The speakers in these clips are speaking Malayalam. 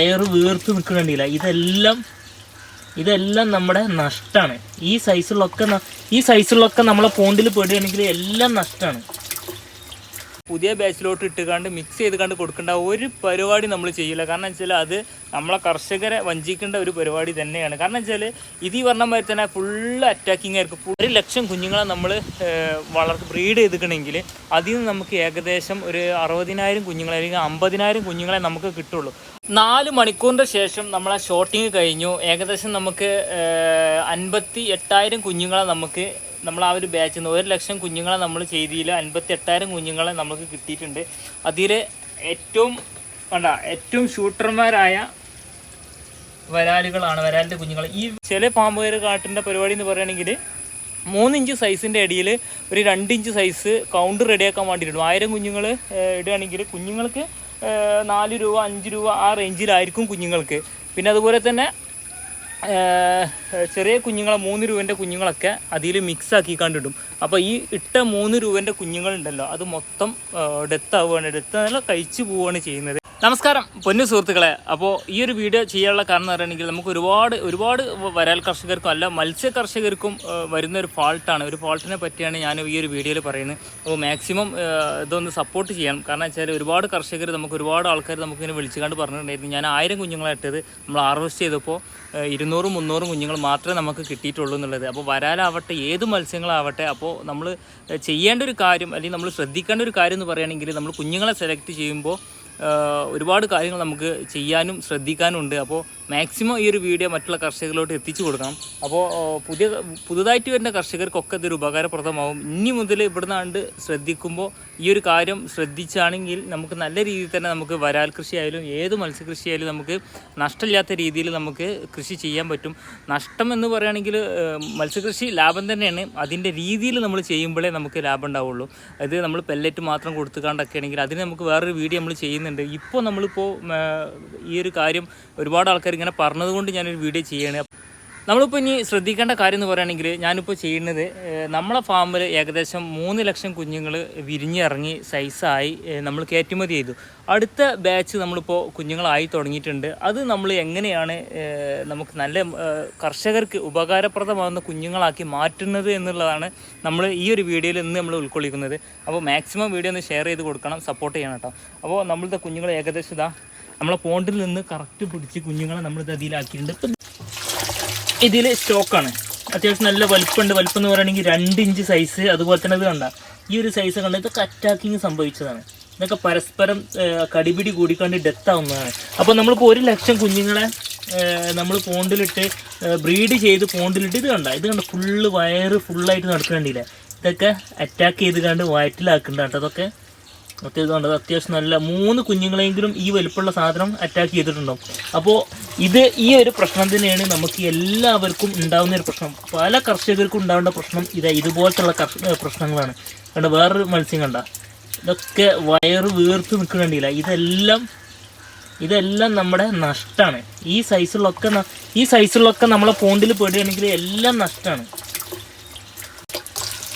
വയറ് വീർത്ത് നിൽക്കണില്ല ഇതെല്ലാം ഇതെല്ലാം നമ്മുടെ നഷ്ടമാണ് ഈ സൈസിലൊക്കെ ഈ സൈസിലൊക്കെ നമ്മളെ പോണ്ടിൽ പെടുകയാണെങ്കിൽ എല്ലാം നഷ്ടമാണ് പുതിയ ബാച്ചിലോട്ട് ഇട്ടുകാണ്ട് മിക്സ് ചെയ്ത് കണ്ട് കൊടുക്കേണ്ട ഒരു പരിപാടി നമ്മൾ ചെയ്യില്ല. കാരണം വെച്ചാൽ അത് നമ്മളെ കർഷകരെ വഞ്ചിക്കേണ്ട ഒരു പരിപാടി തന്നെയാണ്. കാരണം വെച്ചാൽ ഇത് ഈ പറഞ്ഞ മാതിരി തന്നെ ഫുള്ള് അറ്റാക്കിംഗ് ആയിരിക്കും. ഒരു ലക്ഷം കുഞ്ഞുങ്ങളെ നമ്മൾ വളർത്ത് ബ്രീഡ് ചെയ്തിക്കണമെങ്കിൽ അതിൽ നിന്ന് നമുക്ക് ഏകദേശം ഒരു അറുപതിനായിരം കുഞ്ഞുങ്ങളെ അല്ലെങ്കിൽ അമ്പതിനായിരം കുഞ്ഞുങ്ങളെ നമുക്ക് കിട്ടുള്ളൂ. നാല് മണിക്കൂറിന്റെ ശേഷം നമ്മളെ ഷോട്ടിങ് കഴിഞ്ഞു. ഏകദേശം നമുക്ക് അൻപത്തി എട്ടായിരം കുഞ്ഞുങ്ങളെ നമുക്ക് നമ്മൾ ആ ഒരു ബാച്ചിൽ നിന്ന് ഒരു ലക്ഷം കുഞ്ഞുങ്ങളെ നമ്മൾ ചെയ്തിയിൽ അൻപത്തി എട്ടായിരം കുഞ്ഞുങ്ങളെ നമുക്ക് കിട്ടിയിട്ടുണ്ട്. അതിൽ ഏറ്റവും വേണ്ട ഏറ്റവും ഷൂട്ടർമാരായ വരാലുകളാണ് വരാലിന്റെ കുഞ്ഞുങ്ങൾ ഈ ചില പാമ്പുകയർ കാട്ടിന്റെ പരിപാടി എന്ന് പറയുകയാണെങ്കിൽ മൂന്ന് ഇഞ്ച് സൈസിന്റെ അടിയിൽ ഒരു രണ്ട് ഇഞ്ച് സൈസ് കൗണ്ട് റെഡിയാക്കാൻ വേണ്ടിയിട്ടുണ്ട്. ആയിരം കുഞ്ഞുങ്ങൾ ഇടുകയാണെങ്കിൽ കുഞ്ഞുങ്ങൾക്ക് നാല് രൂപ അഞ്ച് രൂപ ആ റേഞ്ചിലായിരിക്കും കുഞ്ഞുങ്ങൾക്ക്. പിന്നെ അതുപോലെ തന്നെ ചെറിയ കുഞ്ഞുങ്ങളെ മൂന്ന് രൂപന്റെ കുഞ്ഞുങ്ങളൊക്കെ അതിൽ മിക്സ് ആക്കി കണ്ടിടും അപ്പോൾ ഈ ഇട്ട മൂന്ന് രൂപന്റെ കുഞ്ഞുങ്ങളുണ്ടല്ലോ അത് മൊത്തം ഡെത്ത് ആവുകയാണ്. ഡെത്ത് നല്ല കഴിച്ചു പോവുകയാണ് ചെയ്യുന്നത്. നമസ്കാരം പൊന്നു സുഹൃത്തുക്കളെ. അപ്പോൾ ഈ ഒരു വീഡിയോ ചെയ്യാനുള്ള കാരണം എന്ന് പറയുകയാണെങ്കിൽ നമുക്ക് ഒരുപാട് ഒരുപാട് വരാൽ കർഷകർക്കും അല്ല മത്സ്യ കർഷകർക്കും വരുന്ന ഒരു ഫാൾട്ടാണ് ഒരു ഫാൾട്ടിനെ പറ്റിയാണ് ഞാൻ ഈ ഒരു വീഡിയോയിൽ പറയുന്നത്. അപ്പോൾ മാക്സിമം ഇതൊന്ന് സപ്പോർട്ട് ചെയ്യണം. കാരണം വെച്ചാൽ ഒരുപാട് കർഷകർ നമുക്ക് ഒരുപാട് ആൾക്കാർ നമുക്കിങ്ങനെ വിളിച്ചുകൊണ്ട് പറഞ്ഞിട്ടുണ്ടായിരുന്നു. ഞാൻ ആയിരം കുഞ്ഞുങ്ങളെ ഇട്ടത്. നമ്മൾ ഹാർവെസ്റ്റ് ചെയ്തപ്പോൾ ഇരുന്നൂറും മുന്നൂറും കുഞ്ഞുങ്ങൾ മാത്രമേ നമുക്ക് കിട്ടിയിട്ടുള്ളൂ എന്നുള്ളത്. അപ്പോൾ വരാലാവട്ടെ ഏത് മത്സ്യങ്ങളാവട്ടെ അപ്പോൾ നമ്മൾ ചെയ്യേണ്ട ഒരു കാര്യം അല്ലെങ്കിൽ നമ്മൾ ശ്രദ്ധിക്കേണ്ട ഒരു കാര്യം എന്ന് പറയുകയാണെങ്കിൽ നമ്മൾ കുഞ്ഞുങ്ങളെ സെലക്ട് ചെയ്യുമ്പോൾ ഒരുപാട് കാര്യങ്ങൾ നമുക്ക് ചെയ്യാനും ശ്രദ്ധിക്കാനും ഉണ്ട് അപ്പോൾ മാക്സിമം ഈ ഒരു വീഡിയോ മറ്റുള്ള കർഷകരിലോട്ട് എത്തിച്ചു കൊടുക്കണം. അപ്പോൾ പുതിയ പുതുതായിട്ട് വരുന്ന കർഷകർക്കൊക്കെ ഇതൊരു ഉപകാരപ്രദമാവും. ഇനി മുതൽ ഇവിടുന്നാണ്ട് ശ്രദ്ധിക്കുമ്പോൾ ഈ ഒരു കാര്യം ശ്രദ്ധിച്ചാണെങ്കിൽ നമുക്ക് നല്ല രീതിയിൽ തന്നെ നമുക്ക് വരാൽ കൃഷി ആയാലും ഏത് മത്സ്യകൃഷി ആയാലും നമുക്ക് നഷ്ടമില്ലാത്ത രീതിയിൽ നമുക്ക് കൃഷി ചെയ്യാൻ പറ്റും. നഷ്ടം എന്ന് പറയുകയാണെങ്കിൽ മത്സ്യകൃഷി ലാഭം തന്നെയാണ്. അതിന്റെ രീതിയിൽ നമ്മൾ ചെയ്യുമ്പോഴേ നമുക്ക് ലാഭം ഉണ്ടാവുള്ളൂ. അത് നമ്മൾ പെല്ലറ്റ് മാത്രം കൊടുത്തുകൊണ്ടൊക്കെ ആണെങ്കിൽ അതിന് നമുക്ക് വേറൊരു വീഡിയോ നമ്മൾ ചെയ്യുന്നുണ്ട്. ഇപ്പോൾ നമ്മളിപ്പോൾ ഈ ഒരു കാര്യം ഒരുപാട് ആൾക്കാർ ഇങ്ങനെ പറഞ്ഞതുകൊണ്ട് ഞാനൊരു വീഡിയോ ചെയ്യണേ നമ്മളിപ്പോൾ ഇനി ശ്രദ്ധിക്കേണ്ട കാര്യം എന്ന് പറയുകയാണെങ്കിൽ ഞാനിപ്പോൾ ചെയ്യുന്നത് നമ്മളെ ഫാമിൽ ഏകദേശം മൂന്ന് ലക്ഷം കുഞ്ഞുങ്ങൾ വിരിഞ്ഞിറങ്ങി സൈസായി നമ്മൾ കയറ്റുമതി ചെയ്തു. അടുത്ത ബാച്ച് നമ്മളിപ്പോൾ കുഞ്ഞുങ്ങളായി തുടങ്ങിയിട്ടുണ്ട്. അത് നമ്മൾ എങ്ങനെയാണ് നമുക്ക് നല്ല കർഷകർക്ക് ഉപകാരപ്രദമാകുന്ന കുഞ്ഞുങ്ങളാക്കി മാറ്റുന്നത് എന്നുള്ളതാണ് നമ്മൾ ഈ ഒരു വീഡിയോയിൽ ഇന്ന് നമ്മൾ ഉൾക്കൊള്ളിക്കുന്നത്. അപ്പോൾ മാക്സിമം വീഡിയോ ഒന്ന് ഷെയർ ചെയ്ത് കൊടുക്കണം സപ്പോർട്ട് ചെയ്യണം കേട്ടോ. അപ്പോൾ നമ്മളുടെ കുഞ്ഞുങ്ങൾ ഏകദേശം ഇതാ നമ്മളെ പോണ്ടിൽ നിന്ന് കറക്റ്റ് പിടിച്ച് കുഞ്ഞുങ്ങളെ നമ്മൾ ഇത് അതിലാക്കിയിട്ടുണ്ട്. ഇതിൽ സ്റ്റോക്കാണ് അത്യാവശ്യം നല്ല വലിപ്പമുണ്ട് വലിപ്പം എന്ന് പറയുകയാണെങ്കിൽ രണ്ട് ഇഞ്ച് സൈസ് അതുപോലെ തന്നെ ഇത് കണ്ട ഈ ഒരു സൈസ് കണ്ട ഇതൊക്കെ അറ്റാക്കിങ് സംഭവിച്ചതാണ്. ഇതൊക്കെ പരസ്പരം കടിപിടി കൂടിക്കൊണ്ട് ഡെത്ത് ആവുന്നതാണ്. അപ്പോൾ നമ്മളിപ്പോൾ ഒരു ലക്ഷം കുഞ്ഞുങ്ങളെ നമ്മൾ പോണ്ടിലിട്ട് ബ്രീഡ് ചെയ്ത് പോണ്ടിലിട്ട് ഇത് കണ്ട ഇത് കണ്ട ഫുള്ള് വയറ് ഫുള്ളായിട്ട് നടക്കേണ്ടിയില്ല ഇതൊക്കെ അറ്റാക്ക് ചെയ്ത് കണ്ട് വയറ്റിലാക്കുന്നുണ്ട് കേട്ടോ അതൊക്കെ ഉണ്ട്. അത്യാവശ്യം നല്ല മൂന്ന് കുഞ്ഞുങ്ങളെങ്കിലും ഈ വലുപ്പമുള്ള സാധനം അറ്റാക്ക് ചെയ്തിട്ടുണ്ടാവും. അപ്പോൾ ഇത് ഈ ഒരു പ്രശ്നം തന്നെയാണ് നമുക്ക് എല്ലാവർക്കും ഉണ്ടാകുന്ന ഒരു പ്രശ്നം. പല കർഷകർക്കും ഉണ്ടാവേണ്ട പ്രശ്നം ഇതാ ഇതുപോലത്തുള്ള പ്രശ്നങ്ങളാണ്. കണ്ട വേറൊരു മത്സ്യം കണ്ട. ഇതൊക്കെ വയറ് വീർത്ത് നിൽക്കണ്ടില്ല ഇതെല്ലാം ഇതെല്ലാം നമ്മുടെ നഷ്ടമാണ് ഈ സൈസുള്ളൊക്കെ ഈ സൈസുള്ളൊക്കെ നമ്മളെ പോണ്ടിൽ പെടുകയാണെങ്കിൽ എല്ലാം നഷ്ടമാണ്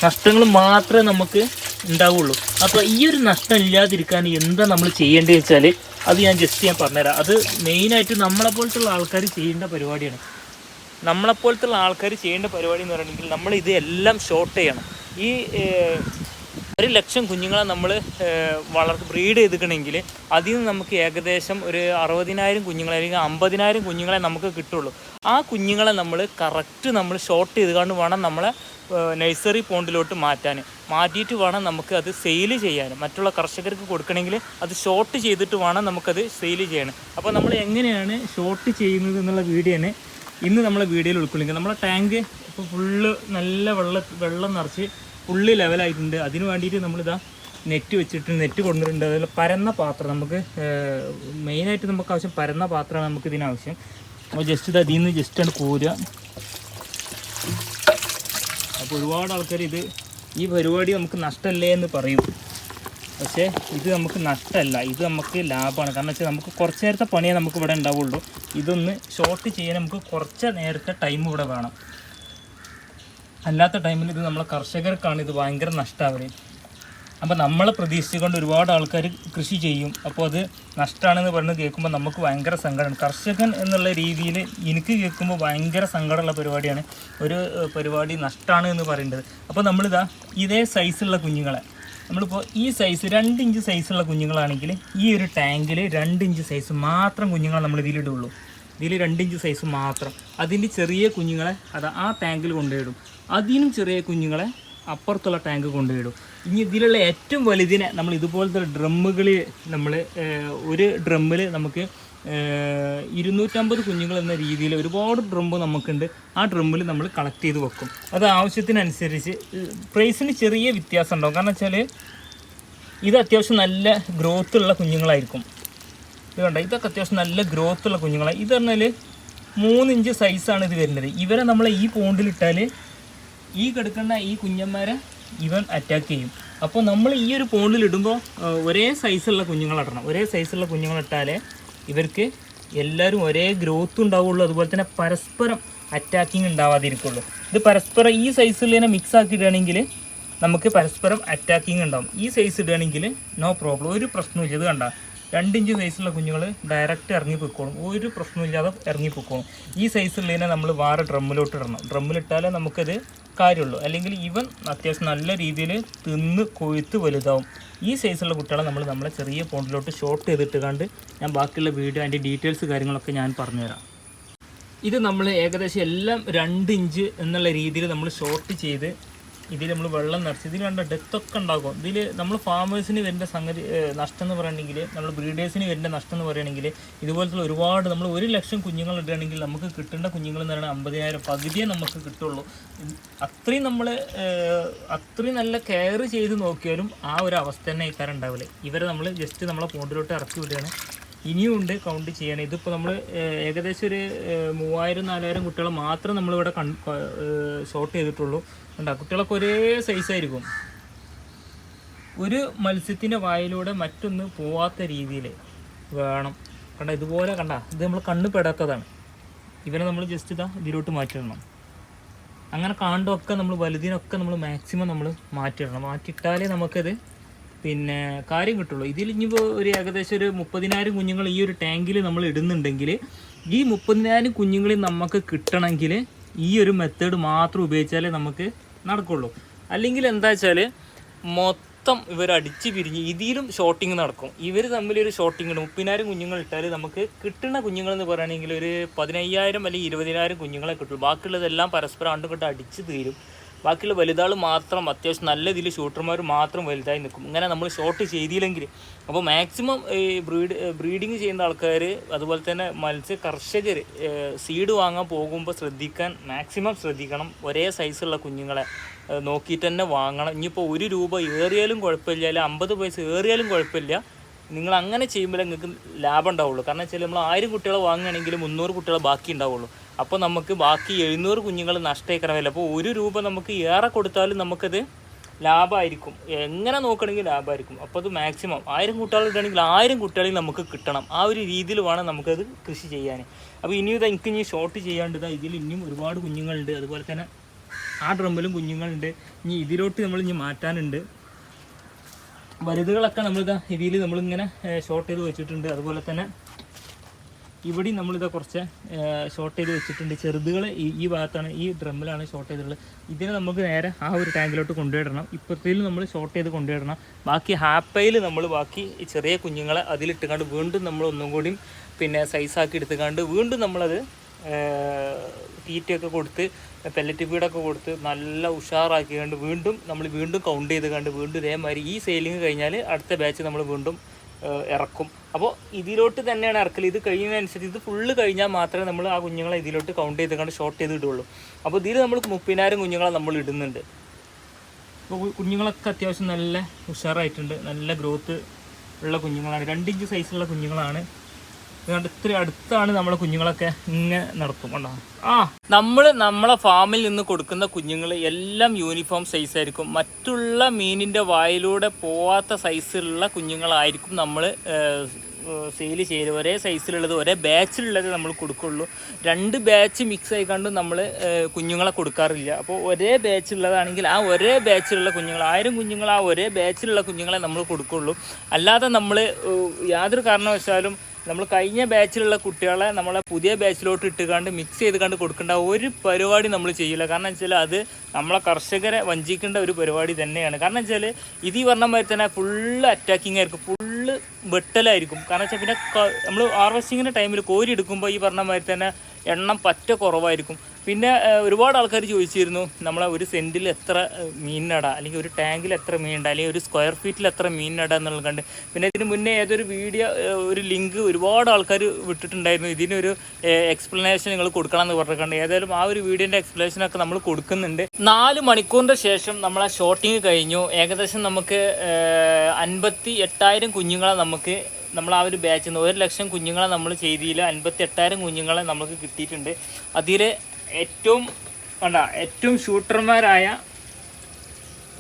നഷ്ടങ്ങൾ മാത്രമേ നമുക്ക് ഉണ്ടാവുള്ളൂ. അപ്പോൾ ഈ ഒരു നഷ്ടം ഇല്ലാതിരിക്കാൻ എന്താ നമ്മൾ ചെയ്യേണ്ടത് വെച്ചാൽ അത് ഞാൻ ജസ്റ്റ് ഞാൻ പറഞ്ഞുതരാം. അത് മെയിനായിട്ട് നമ്മളെ പോലത്തുള്ള ആൾക്കാർ ചെയ്യേണ്ട പരിപാടിയാണ്. നമ്മളെ പോലത്തുള്ള ആൾക്കാർ ചെയ്യേണ്ട പരിപാടി എന്ന് പറയുകയാണെങ്കിൽ നമ്മൾ ഇത് എല്ലാം ഷോർട്ട് ചെയ്യണം. ഈ ഒരു ലക്ഷം കുഞ്ഞുങ്ങളെ നമ്മൾ വളർത്ത് ബ്രീഡ് ചെയ്തിക്കണമെങ്കിൽ അതിൽ നിന്ന് നമുക്ക് ഏകദേശം ഒരു അറുപതിനായിരം കുഞ്ഞുങ്ങളെ അല്ലെങ്കിൽ അമ്പതിനായിരം കുഞ്ഞുങ്ങളെ നമുക്ക് കിട്ടുള്ളൂ. ആ കുഞ്ഞുങ്ങളെ നമ്മൾ കറക്റ്റ് നമ്മൾ ഷോർട്ട് ചെയ്തുകൊണ്ട് വേണം നമ്മളെ നഴ്സറി പോണ്ടിലോട്ട് മാറ്റാൻ. മാറ്റിയിട്ട് വേണം നമുക്ക് അത് സെയിൽ ചെയ്യാൻ. മറ്റുള്ള കർഷകർക്ക് കൊടുക്കണമെങ്കിൽ അത് ഷോർട്ട് ചെയ്തിട്ട് വേണം നമുക്കത് സെയിൽ ചെയ്യണം അപ്പോൾ നമ്മൾ എങ്ങനെയാണ് ഷോർട്ട് ചെയ്യുന്നത് എന്നുള്ള വീഡിയോനെ ഇന്ന് നമ്മളെ വീഡിയോയിൽ ഉൾക്കൊള്ളിക്കുക നമ്മളെ ടാങ്ക് ഇപ്പോൾ ഫുള്ള് നല്ല വെള്ള വെള്ളം നിറച്ച് ഫുള്ള് ലെവലായിട്ടുണ്ട് അതിന് വേണ്ടിയിട്ട് നമ്മളിതാ നെറ്റ് വെച്ചിട്ട് നെറ്റ് കൊണ്ടുവരുന്നുണ്ട്. അതുപോലെ പരന്ന പാത്രം നമുക്ക് മെയിനായിട്ട് നമുക്ക് ആവശ്യം പരന്ന പാത്രമാണ് നമുക്ക് ഇതിനാവശ്യം അപ്പോൾ ജസ്റ്റ് ഇത് അതിൽ നിന്ന് ജസ്റ്റ് ആണ് കോരുക. അപ്പോൾ ഒരുപാട് ആൾക്കാർ ഇത് ഈ പരിപാടി നമുക്ക് നഷ്ടമല്ലേ എന്ന് പറയും. പക്ഷേ ഇത് നമുക്ക് നഷ്ടമല്ല ഇത് നമുക്ക് ലാഭമാണ്. കാരണം വെച്ചാൽ നമുക്ക് കുറച്ച് നേരത്തെ പണിയേ നമുക്ക് ഇവിടെ ഉണ്ടാവുള്ളൂ. ഇതൊന്ന് ഷോർട്ട് ചെയ്യാൻ നമുക്ക് കുറച്ച് നേരത്തെ ടൈം ഇവിടെ വേണം. അല്ലാത്ത ടൈമിൽ ഇത് നമ്മളെ കർഷകർക്കാണ് ഇത് ഭയങ്കര നഷ്ടമാവുന്നത് അപ്പോൾ നമ്മൾ പ്രതീക്ഷിച്ചുകൊണ്ട് ഒരുപാട് ആൾക്കാർ കൃഷി ചെയ്യും. അപ്പോൾ അത് നഷ്ടമാണെന്ന് പറഞ്ഞ് കേൾക്കുമ്പോൾ നമുക്ക് ഭയങ്കര സങ്കടമാണ് കർഷകൻ എന്നുള്ള രീതിയിൽ എനിക്ക് കേൾക്കുമ്പോൾ ഭയങ്കര സങ്കടമുള്ള പരിപാടിയാണ്. ഒരു പരിപാടി നഷ്ടമാണ് എന്ന് പറയുന്നത് അപ്പോൾ നമ്മളിതാ ഇതേ സൈസുള്ള കുഞ്ഞുങ്ങളെ. നമ്മളിപ്പോൾ ഈ സൈസ് രണ്ട് ഇഞ്ച് സൈസുള്ള കുഞ്ഞുങ്ങളാണെങ്കിൽ ഈ ഒരു ടാങ്കിൽ രണ്ട് ഇഞ്ച് സൈസ് മാത്രം കുഞ്ഞുങ്ങളെ നമ്മൾ ഇതിലിടുള്ളൂ. ഇതിൽ രണ്ട് ഇഞ്ച് സൈസ് മാത്രം. അതിന്റെ ചെറിയ കുഞ്ഞുങ്ങളെ അത് ആ ടാങ്കിൽ കൊണ്ടുപോയിടും. അതിനും ചെറിയ കുഞ്ഞുങ്ങളെ അപ്പുറത്തുള്ള ടാങ്ക് കൊണ്ടുപോയിടും. ഇനി ഇതിലുള്ള ഏറ്റവും വലുതിനെ നമ്മൾ ഇതുപോലത്തെ ഡ്രമ്മുകളിൽ നമ്മൾ ഒരു ഡ്രമ്മിൽ നമുക്ക് ഇരുന്നൂറ്റമ്പത് കുഞ്ഞുങ്ങൾ എന്ന രീതിയിൽ ഒരുപാട് ഡ്രമ്പ് നമുക്കുണ്ട്. ആ ഡ്രമ്മിൽ നമ്മൾ കളക്ട് ചെയ്ത് വെക്കും. അത് ആവശ്യത്തിനനുസരിച്ച് പ്രൈസിന് ചെറിയ വ്യത്യാസം ഉണ്ടാവും. കാരണം വെച്ചാൽ ഇത് അത്യാവശ്യം നല്ല ഗ്രോത്ത് ഉള്ള കുഞ്ഞുങ്ങളായിരിക്കും. ഇത് കണ്ട? ഇതൊക്കെ അത്യാവശ്യം നല്ല ഗ്രോത്ത് ഉള്ള കുഞ്ഞുങ്ങളാണ് ഇത് പറഞ്ഞാൽ മൂന്ന് ഇഞ്ച് സൈസാണ് ഇത് വരുന്നത്. ഇവരെ നമ്മൾ ഈ പോണ്ടിലിട്ടാൽ ഈ കിടക്കുന്ന ഈ കുഞ്ഞന്മാരെ ഇവൻ അറ്റാക്ക് ചെയ്യും. അപ്പോൾ നമ്മൾ ഈ ഒരു പോണ്ടിലിടുമ്പോൾ ഒരേ സൈസുള്ള കുഞ്ഞുങ്ങളിടണം ഒരേ സൈസുള്ള കുഞ്ഞുങ്ങളിട്ടാലേ ഇവർക്ക് എല്ലാവരും ഒരേ ഗ്രോത്ത് ഉണ്ടാവുള്ളൂ. അതുപോലെ തന്നെ പരസ്പരം അറ്റാക്കിങ് ഉണ്ടാവാതിരിക്കുള്ളൂ. ഇത് പരസ്പരം ഈ സൈസുള്ളതിനെ മിക്സ് ആക്കിയിടുകയാണെങ്കിൽ നമുക്ക് പരസ്പരം അറ്റാക്കിങ് ഉണ്ടാവും. ഈ സൈസ് ഇടുകയാണെങ്കിൽ നോ പ്രോബ്ലം ഒരു പ്രശ്നമില്ല ഇത് കണ്ട രണ്ട് ഇഞ്ച് സൈസുള്ള കുഞ്ഞുങ്ങൾ ഡയറക്റ്റ് ഇറങ്ങി പൊയ്ക്കോളും. ഒരു പ്രശ്നമില്ലാതെ ഇറങ്ങി പൊയ്ക്കോളും. ഈ സൈസുള്ളതിനെ നമ്മൾ വേറെ ഡ്രമ്മിലോട്ട് ഇടണം. ഡ്രമ്മിലിട്ടാലേ നമുക്കത് കാര്യമുള്ളൂ. അല്ലെങ്കിൽ ഇവൻ അത്യാവശ്യം നല്ല രീതിയിൽ തിന്ന് കൊഴുത്ത് വലുതാവും. ഈ സൈസുള്ള കുട്ടികളെ നമ്മൾ നമ്മളെ ചെറിയ പോണ്ടിലോട്ട് ഷോർട്ട് ചെയ്തിട്ട് കണ്ട് ഞാൻ ബാക്കിയുള്ള വീഡിയോ അതിന്റെ ഡീറ്റെയിൽസ് കാര്യങ്ങളൊക്കെ ഞാൻ പറഞ്ഞുതരാം. ഇത് നമ്മൾ ഏകദേശം എല്ലാം രണ്ട് ഇഞ്ച് എന്നുള്ള രീതിയിൽ നമ്മൾ ഷോർട്ട് ചെയ്ത് ഇതിൽ നമ്മൾ വെള്ളം നിറച്ച് ഇതിൽ കണ്ട ഡെത്തൊക്കെ ഉണ്ടാകും. ഇതിൽ നമ്മൾ ഫാമേഴ്സിന് വരുന്ന സംഗതി നഷ്ടം എന്ന് പറയുകയാണെങ്കിൽ നമ്മൾ ബ്രീഡേഴ്സിന് വരുന്ന നഷ്ടം എന്ന് പറയുകയാണെങ്കിൽ ഇതുപോലത്തെ ഒരുപാട് നമ്മൾ ഒരു ലക്ഷം കുഞ്ഞുങ്ങൾ ഇടുകയാണെങ്കിൽ നമുക്ക് കിട്ടേണ്ട കുഞ്ഞുങ്ങൾ എന്ന് പറയുന്നത് അമ്പതിനായിരം പകുതിയേ നമുക്ക് കിട്ടുള്ളൂ. അത്രയും നമ്മൾ അത്രയും നല്ല കെയർ ചെയ്ത് നോക്കിയാലും ആ ഒരു അവസ്ഥ തന്നെ ഇക്കാരം ഇവരെ നമ്മൾ ജസ്റ്റ് നമ്മളെ പോണ്ടിലോട്ട് ഇറക്കി വിടുകയാണ്. ഇനിയും ഉണ്ട് കൗണ്ട് ചെയ്യണം. ഇതിപ്പോൾ നമ്മൾ ഏകദേശം ഒരു മൂവായിരം നാലായിരം കുട്ടികൾ മാത്രം നമ്മളിവിടെ കൺ ഷോർട്ട് ചെയ്തിട്ടുള്ളൂ. കണ്ട കുട്ടികളൊക്കെ ഒരേ സൈസായിരിക്കും ഒരു മത്സ്യത്തിന്റെ വായിലൂടെ മറ്റൊന്ന് പോവാത്ത രീതിയിൽ വേണം. കണ്ട ഇതുപോലെ കണ്ട ഇത് നമ്മൾ കണ്ണ് പെടാത്തതാണ്. ഇവനെ നമ്മൾ ജസ്റ്റ് ഇതാ ഇതിലോട്ട് മാറ്റിടണം. അങ്ങനെ കാണ്ടൊക്കെ നമ്മൾ വലുതിനൊക്കെ നമ്മൾ മാക്സിമം നമ്മൾ മാറ്റിടണം. മാറ്റിയിട്ടാലേ നമുക്കത് പിന്നെ കാര്യം കിട്ടുള്ളൂ. ഇതിൽ ഇനിയിപ്പോൾ ഒരു ഏകദേശം ഒരു മുപ്പതിനായിരം കുഞ്ഞുങ്ങൾ ഈ ഒരു ടാങ്കിൽ നമ്മൾ ഇടുന്നുണ്ടെങ്കിൽ ഈ മുപ്പതിനായിരം കുഞ്ഞുങ്ങളിൽ നമുക്ക് കിട്ടണമെങ്കിൽ ഈ ഒരു മെത്തേഡ് മാത്രം ഉപയോഗിച്ചാലേ നമുക്ക് നടക്കുള്ളൂ. അല്ലെങ്കിൽ എന്താ വെച്ചാൽ മൊത്തം ഇവർ അടിച്ച് പിരിഞ്ഞ് ഇതിലും ഷോട്ടിങ് നടക്കും. ഇവർ തമ്മിലൊരു ഷോട്ടിങ് ഉണ്ട് മുപ്പതിനായിരം കുഞ്ഞുങ്ങൾ ഇട്ടാൽ നമുക്ക് കിട്ടുന്ന കുഞ്ഞുങ്ങൾ എന്ന് പറയുകയാണെങ്കിൽ ഒരു പതിനയ്യായിരം അല്ലെങ്കിൽ ഇരുപതിനായിരം കുഞ്ഞുങ്ങളെ കിട്ടുള്ളൂ. ബാക്കിയുള്ളതെല്ലാം പരസ്പരം അടിച്ചു അടിച്ച് തീരും. ബാക്കിയുള്ള വലുതാൾ മാത്രം അത്യാവശ്യം നല്ല ഇതിൽ ഷൂട്ടർമാർ മാത്രം വലുതായി നിൽക്കും. ഇങ്ങനെ നമ്മൾ ഷോട്ട് ചെയ്തില്ലെങ്കിൽ. അപ്പോൾ മാക്സിമം ഈ ബ്രീഡ് ബ്രീഡിങ് ചെയ്യുന്ന ആൾക്കാർ അതുപോലെ തന്നെ മത്സ്യ കർഷകർ സീഡ് വാങ്ങാൻ പോകുമ്പോൾ ശ്രദ്ധിക്കാൻ മാക്സിമം ശ്രദ്ധിക്കണം. ഒരേ സൈസുള്ള കുഞ്ഞുങ്ങളെ നോക്കിയിട്ട് തന്നെ വാങ്ങണം. ഇനിയിപ്പോൾ ഒരു രൂപ ഏറിയാലും കുഴപ്പമില്ല അല്ലെങ്കിൽ അമ്പത് പൈസ ഏറിയാലും കുഴപ്പമില്ല. നിങ്ങൾ അങ്ങനെ ചെയ്യുമ്പോൾ നിങ്ങൾക്ക് ലാഭം ഉണ്ടാവുള്ളൂ. കാരണം വെച്ചാൽ നമ്മൾ ആയിരം കുട്ടികളെ വാങ്ങുകയാണെങ്കിൽ മുന്നൂറ് കുട്ടികളെ ബാക്കി ഉണ്ടാവുള്ളൂ. അപ്പോൾ നമുക്ക് ബാക്കി എഴുന്നൂറ് കുഞ്ഞുങ്ങൾ നഷ്ടേക്കണമല്ലോ. അപ്പോൾ ഒരു രൂപ നമുക്ക് ഏറെ കൊടുത്താലും നമുക്കത് ലാഭമായിരിക്കും എങ്ങനെ നോക്കണമെങ്കിൽ ലാഭമായിരിക്കും അപ്പോൾ അത് മാക്സിമം ആയിരം കുട്ടികൾ ഇടുകയാണെങ്കിൽ ആയിരം കുട്ടികളിൽ നമുക്ക് കിട്ടണം. ആ ഒരു രീതിയിൽ വേണം നമുക്കത് കൃഷി ചെയ്യാൻ. അപ്പോൾ ഇനിയും ഇത് എനിക്ക് ഇനി ഷോർട്ട് ചെയ്യാണ്ട് ഇതാ ഇതിൽ ഇനിയും ഒരുപാട് കുഞ്ഞുങ്ങളുണ്ട്. അതുപോലെ തന്നെ ആ ഡ്രമ്മിലും കുഞ്ഞുങ്ങളുണ്ട്. ഇനി ഇതിലോട്ട് നമ്മൾ ഇനി മാറ്റാനുണ്ട്. വലുതുകളൊക്കെ നമ്മളിതാ ഇതിൽ നമ്മളിങ്ങനെ ഷോർട്ട് ചെയ്ത് വെച്ചിട്ടുണ്ട്. അതുപോലെ തന്നെ ഇവിടെയും നമ്മളിത് കുറച്ച് ഷോർട്ട് ചെയ്ത് വെച്ചിട്ടുണ്ട്. ചെറുതുകൾ ഈ ഈ ഭാഗത്താണ് ഈ ഡ്രമ്മിലാണ് ഷോർട്ട് ചെയ്തിട്ടുള്ളത്. ഇതിനെ നമുക്ക് നേരെ ആ ഒരു ടാങ്കിലോട്ട് കൊണ്ടുപോയിടണം ഇപ്പോഴത്തേലും നമ്മൾ ഷോർട്ട് ചെയ്ത് കൊണ്ടുപോയിടണം ബാക്കി ഹാപ്പയിൽ നമ്മൾ ബാക്കി ചെറിയ കുഞ്ഞുങ്ങളെ അതിലിട്ടുകൊണ്ട് വീണ്ടും നമ്മൾ ഒന്നും കൂടി പിന്നെ സൈസാക്കി എടുത്തുകൊണ്ട് വീണ്ടും നമ്മളത് തീറ്റയൊക്കെ കൊടുത്ത് പെല്ലറ്റ് ഫീഡൊക്കെ കൊടുത്ത് നല്ല ഉഷാറാക്കി കണ്ട് വീണ്ടും നമ്മൾ വീണ്ടും കൗണ്ട് ചെയ്ത് കണ്ട് വീണ്ടും ഇതേമാതിരി ഈ സെയിലിംഗ് കഴിഞ്ഞാൽ അടുത്ത ബാച്ച് നമ്മൾ വീണ്ടും ഇറക്കും. അപ്പോൾ ഇതിലോട്ട് തന്നെയാണ് ഇറക്കൽ ഇത് കഴിയുന്നതനുസരിച്ച് ഇത് ഫുള്ള് കഴിഞ്ഞാൽ മാത്രമേ നമ്മൾ ആ കുഞ്ഞുങ്ങളെ ഇതിലോട്ട് കൗണ്ട് ചെയ്ത് കണ്ട് ഷോർട്ട് ചെയ്ത് ഇടുള്ളൂ. അപ്പോൾ ഇതിൽ നമ്മൾ മുപ്പതിനായിരം കുഞ്ഞുങ്ങളെ നമ്മൾ ഇടുന്നുണ്ട്. അപ്പോൾ കുഞ്ഞുങ്ങളൊക്കെ അത്യാവശ്യം നല്ല ഉഷാറായിട്ടുണ്ട്. നല്ല ഗ്രോത്ത് ഉള്ള കുഞ്ഞുങ്ങളാണ്. രണ്ട് ഇഞ്ച് സൈസുള്ള കുഞ്ഞുങ്ങളാണ് അതുകൊണ്ട് ഇത്ര അടുത്താണ് നമ്മളെ കുഞ്ഞുങ്ങളൊക്കെ ഇങ്ങനെ നടത്തും കണ്ടോ? ആ നമ്മൾ നമ്മളെ ഫാമിൽ നിന്ന് കൊടുക്കുന്ന കുഞ്ഞുങ്ങൾ എല്ലാം യൂണിഫോം സൈസ് ആയിരിക്കും. മറ്റുള്ള മീനിന്റെ വായിലൂടെ പോവാത്ത സൈസിലുള്ള കുഞ്ഞുങ്ങളായിരിക്കും നമ്മൾ സെയിൽ ചെയ്ത് ഒരേ സൈസിലുള്ളത് ഒരേ ബാച്ചിലുള്ളത് നമ്മൾ കൊടുക്കുള്ളൂ. രണ്ട് ബാച്ച് മിക്സ് ആയിക്കൊണ്ട് നമ്മൾ കുഞ്ഞുങ്ങളെ കൊടുക്കാറില്ല. അപ്പോൾ ഒരേ ബാച്ചിലുള്ളതാണെങ്കിൽ ആ ഒരേ ബാച്ചിലുള്ള കുഞ്ഞുങ്ങൾ ആയിരം കുഞ്ഞുങ്ങൾ ആ ഒരേ ബാച്ചിലുള്ള കുഞ്ഞുങ്ങളെ നമ്മൾ കൊടുക്കുള്ളൂ. അല്ലാതെ നമ്മൾ യാതൊരു കാരണവശാലും നമ്മൾ കഴിഞ്ഞ ബാച്ചിലുള്ള കുട്ടികളെ നമ്മളെ പുതിയ ബാച്ചിലോട്ട് ഇട്ടുകാണ്ട് മിക്സ് ചെയ്ത് കണ്ട് കൊടുക്കേണ്ട ഒരു പരിപാടി നമ്മൾ ചെയ്യില്ല. കാരണം വെച്ചാൽ അത് നമ്മളെ കർഷകരെ വഞ്ചിക്കേണ്ട ഒരു പരിപാടി തന്നെയാണ്. കാരണം വെച്ചാൽ ഇത് ഈ പറഞ്ഞ മാതിരി തന്നെ ഫുള്ള് അറ്റാക്കിംഗ് ആയിരിക്കും. ഫുള്ള് വെട്ടലായിരിക്കും. കാരണം വെച്ചാൽ പിന്നെ നമ്മൾ ഹാർവെസ്റ്റിങ്ങിന്റെ ടൈമിൽ കോരി എടുക്കുമ്പോൾ ഈ പറഞ്ഞ മാതിരി തന്നെ എണ്ണം പറ്റ കുറവായിരിക്കും. പിന്നെ ഒരുപാട് ആൾക്കാർ ചോദിച്ചിരുന്നു നമ്മളെ ഒരു സെന്റിൽ എത്ര മീനിനട? അല്ലെങ്കിൽ ഒരു ടാങ്കിൽ എത്ര മീനുണ്ട്? അല്ലെങ്കിൽ ഒരു സ്ക്വയർ ഫീറ്റിൽ എത്ര മീനിനട? എന്നുള്ളത് കണ്ട് പിന്നെ ഇതിന് മുന്നേ ഏതൊരു വീഡിയോ ഒരു ലിങ്ക് ഒരുപാട് ആൾക്കാർ വിട്ടിട്ടുണ്ടായിരുന്നു. ഇതിനൊരു എക്സ്പ്ലനേഷൻ നിങ്ങൾ കൊടുക്കണം എന്ന് പറഞ്ഞിട്ടുണ്ട് ഏതായാലും ആ ഒരു വീഡിയോന്റെ എക്സ്പ്ലനേഷനൊക്കെ നമ്മൾ കൊടുക്കുന്നുണ്ട്. നാല് മണിക്കൂറിന്റെ ശേഷം നമ്മളെ ഷോട്ടിങ് കഴിഞ്ഞു. ഏകദേശം നമുക്ക് അൻപത്തി എട്ടായിരം കുഞ്ഞുങ്ങളെ നമുക്ക് നമ്മൾ ആ ഒരു ബാച്ചിൽ നിന്ന് ഒരു ലക്ഷം കുഞ്ഞുങ്ങളെ നമ്മൾ ചെയ്തിയിൽ അൻപത്തി എട്ടായിരം കുഞ്ഞുങ്ങളെ നമുക്ക് കിട്ടിയിട്ടുണ്ട്. അതിൽ ഏറ്റവും വേണ്ട ഏറ്റവും ഷൂട്ടർമാരായ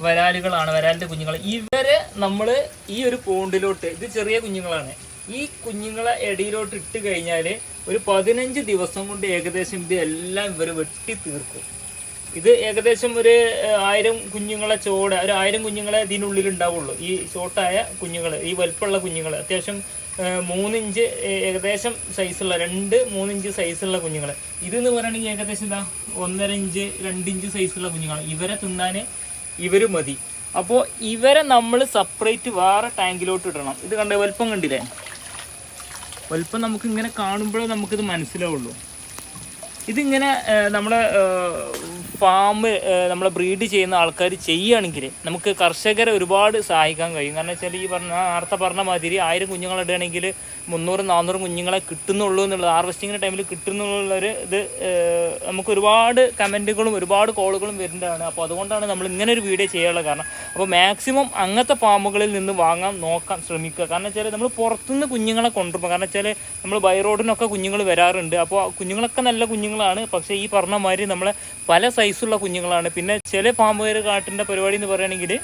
വരാലുകളാണ് വരാലിന്റെ കുഞ്ഞുങ്ങൾ ഇവരെ നമ്മൾ ഈ ഒരു പോണ്ടിലോട്ട് ഇത് ചെറിയ കുഞ്ഞുങ്ങളാണ്. ഈ കുഞ്ഞുങ്ങളെ ഇടയിലോട്ട് ഇട്ട് കഴിഞ്ഞാൽ ഒരു പതിനഞ്ച് ദിവസം കൊണ്ട് ഏകദേശം ഇത് എല്ലാം ഇവർ വെട്ടി തീർക്കും ഇത് ഏകദേശം ഒരു ആയിരം കുഞ്ഞുങ്ങളെ ചോട് ഒരു ആയിരം കുഞ്ഞുങ്ങളെ ഇതിനുള്ളിൽ ഉണ്ടാവുള്ളൂ ഈ ഷോർട്ടായ കുഞ്ഞുങ്ങൾ ഈ വലുപ്പമുള്ള കുഞ്ഞുങ്ങൾ അത്യാവശ്യം മൂന്നിഞ്ച് ഏകദേശം സൈസുള്ള രണ്ട് മൂന്നിഞ്ച് സൈസുള്ള കുഞ്ഞുങ്ങൾ ഇതെന്ന് പറയുകയാണെങ്കിൽ ഏകദേശം ഇതാ ഒന്നര ഇഞ്ച് രണ്ടിഞ്ച് സൈസുള്ള കുഞ്ഞുങ്ങൾ ഇവരെ തിന്നാൻ ഇവർ മതി. അപ്പോൾ ഇവരെ നമ്മൾ സെപ്പറേറ്റ് വേറെ ടാങ്കിലോട്ട് ഇടണം. ഇത് കണ്ട വലുപ്പം കണ്ടില്ലേ? വലുപ്പം നമുക്ക് ഇങ്ങനെ കാണുമ്പോഴേ നമുക്കിത് മനസ്സിലാവുള്ളൂ. ഇതിങ്ങനെ നമ്മുടെ ഫാം നമ്മളെ ബ്രീഡ് ചെയ്യുന്ന ആൾക്കാർ ചെയ്യുകയാണെങ്കിൽ നമുക്ക് കർഷകരെ ഒരുപാട് സഹായിക്കാൻ കഴിയും. കാരണം വെച്ചാൽ ഈ പറഞ്ഞ നേരത്തെ പറഞ്ഞ മാതിരി ആയിരം കുഞ്ഞുങ്ങളെ ഇടുകയാണെങ്കിൽ മുന്നൂറ് നാനൂറ് കുഞ്ഞുങ്ങളെ കിട്ടുന്നുള്ളൂ എന്നുള്ളത് ഹാർവസ്റ്റിങ്ങിന്റെ ടൈമിൽ കിട്ടുന്നുള്ളൊരു ഇത് നമുക്ക് ഒരുപാട് കമന്റുകളും ഒരുപാട് കോളുകളും വരുന്നതാണ്. അപ്പോൾ അതുകൊണ്ടാണ് നമ്മൾ ഇങ്ങനെ ഒരു വീഡിയോ ചെയ്യാനുള്ള കാരണം അപ്പോൾ മാക്സിമം അങ്ങനത്തെ ഫാമുകളിൽ നിന്ന് വാങ്ങാൻ നോക്കാൻ ശ്രമിക്കുക. കാരണം വെച്ചാൽ നമ്മൾ പുറത്തുനിന്ന് കുഞ്ഞുങ്ങളെ കൊണ്ടുവരുമ്പോൾ കാരണം വെച്ചാൽ നമ്മൾ ബൈറോഡിനൊക്കെ കുഞ്ഞുങ്ങൾ വരാറുണ്ട്. അപ്പോൾ കുഞ്ഞുങ്ങളൊക്കെ നല്ല കുഞ്ഞുങ്ങളാണ്. പക്ഷേ ഈ പറഞ്ഞ മാതിരി നമ്മളെ പല സൈസുള്ള കുഞ്ഞുങ്ങളാണ്. പിന്നെ ചില ഫാമുകാർ കാട്ടിന്റെ പരിപാടി എന്ന് പറയുകയാണെങ്കിൽ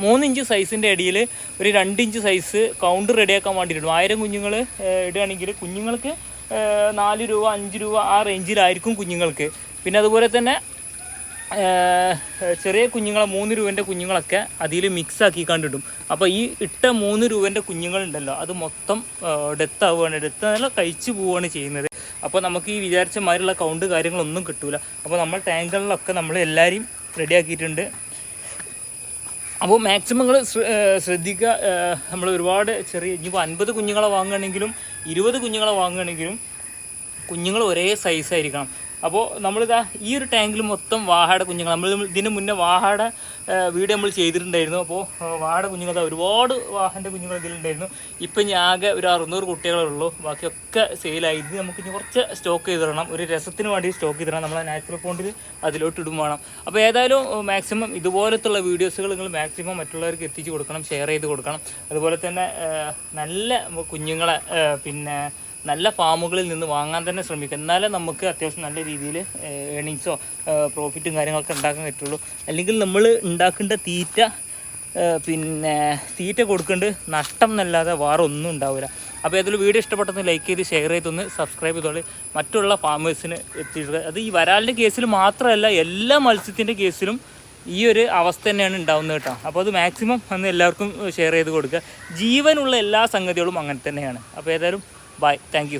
മൂന്നിഞ്ച് സൈസിന്റെ അടിയിൽ ഒരു രണ്ടിഞ്ച് സൈസ് കൗണ്ട് റെഡിയാക്കാൻ വേണ്ടിയിട്ട് ആയിരം കുഞ്ഞുങ്ങൾ ഇടുകയാണെങ്കിൽ കുഞ്ഞുങ്ങൾക്ക് നാല് രൂപ അഞ്ച് രൂപ ആ റേഞ്ചിലായിരിക്കും കുഞ്ഞുങ്ങൾക്ക്. പിന്നെ അതുപോലെ തന്നെ ചെറിയ കുഞ്ഞുങ്ങളെ മൂന്ന് രൂപന്റെ കുഞ്ഞുങ്ങളൊക്കെ അതിൽ മിക്സ് ആക്കി കണ്ടിടും. അപ്പോൾ ഈ ഇട്ട മൂന്ന് രൂപന്റെ കുഞ്ഞുങ്ങളുണ്ടല്ലോ അത് മൊത്തം ഡെത്ത് ആവുകയാണ്. ഡെത്ത് നല്ല കഴിച്ചു പോവുകയാണ് ചെയ്യുന്നത്. അപ്പോൾ നമുക്ക് ഈ വിചാരിച്ച മാതിരിയുള്ള കൗണ്ട് കാര്യങ്ങളൊന്നും കിട്ടൂല. അപ്പോൾ നമ്മൾ ടാങ്കുകളിലൊക്കെ നമ്മൾ എല്ലാവരെയും റെഡിയാക്കിയിട്ടുണ്ട് അപ്പോൾ മാക്സിമം നിങ്ങൾ ശ്രദ്ധിക്കുക നമ്മൾ ഒരുപാട് ചെറിയ ഇനിയിപ്പോൾ അൻപത് കുഞ്ഞുങ്ങളെ വാങ്ങുകയാണെങ്കിലും ഇരുപത് കുഞ്ഞുങ്ങളെ വാങ്ങുകയാണെങ്കിലും കുഞ്ഞുങ്ങൾ ഒരേ സൈസ് ആയിരിക്കണം. അപ്പോൾ നമ്മളിതാ ഈ ഒരു ടാങ്കിൽ മൊത്തം വാഹയുടെ കുഞ്ഞുങ്ങൾ നമ്മൾ ഇതിന് മുന്നേ വാഹയുടെ വീഡിയോ നമ്മൾ ചെയ്തിട്ടുണ്ടായിരുന്നു. അപ്പോൾ വാഹയുടെ കുഞ്ഞുങ്ങൾ ഒരുപാട് വാഹന്റെ കുഞ്ഞുങ്ങൾ ഇതിലുണ്ടായിരുന്നു. ഇപ്പം ഞാൻ ആകെ ഒരു അറുന്നൂറ് കുട്ടികളേ ഉള്ളൂ. ബാക്കിയൊക്കെ സെയിലായി ഇത് നമുക്ക് ഇനി കുറച്ച് സ്റ്റോക്ക് ചെയ്തിടണം ഒരു രസത്തിന് വേണ്ടി സ്റ്റോക്ക് ചെയ്തിടണം നമ്മളെ നാച്ചുറൽ ഫോണ്ടിൽ അതിലോട്ട് ഇടും വേണം. അപ്പോൾ ഏതായാലും മാക്സിമം ഇതുപോലത്തുള്ള വീഡിയോസുകൾ നിങ്ങൾ മാക്സിമം മറ്റുള്ളവർക്ക് എത്തിച്ചു കൊടുക്കണം. ഷെയർ ചെയ്ത് കൊടുക്കണം. അതുപോലെ തന്നെ നല്ല കുഞ്ഞുങ്ങളെ പിന്നെ നല്ല ഫാമുകളിൽ നിന്ന് വാങ്ങാൻ തന്നെ ശ്രമിക്കുക എന്നാലേ നമുക്ക് അത്യാവശ്യം നല്ല രീതിയിൽ ഏണിങ്സോ പ്രോഫിറ്റും കാര്യങ്ങളൊക്കെ ഉണ്ടാക്കാൻ പറ്റുള്ളൂ. അല്ലെങ്കിൽ നമ്മൾ ഉണ്ടാക്കേണ്ട തീറ്റ പിന്നെ തീറ്റ കൊടുക്കേണ്ട നഷ്ടം എന്നല്ലാതെ വേറെ ഒന്നും ഉണ്ടാവില്ല. അപ്പോൾ ഏതൊരു വീഡിയോ ഇഷ്ടപ്പെട്ടെന്ന് ലൈക്ക് ചെയ്ത് ഷെയർ ചെയ്തൊന്ന് സബ്സ്ക്രൈബ് ചെയ്തോളി. മറ്റുള്ള ഫാമേഴ്സിന് എത്തിയിട്ടുള്ളത് അത് ഈ വരാലിന്റെ കേസിൽ മാത്രമല്ല എല്ലാ മത്സ്യത്തിന്റെ കേസിലും ഈ ഒരു അവസ്ഥ തന്നെയാണ് ഉണ്ടാവുന്നത് കേട്ടോ. അപ്പോൾ അത് മാക്സിമം അന്ന് എല്ലാവർക്കും ഷെയർ ചെയ്ത് കൊടുക്കുക. ജീവനുള്ള എല്ലാ സംഗതികളും അങ്ങനെ തന്നെയാണ്. അപ്പോൾ ഏതായാലും ബൈ താങ്ക്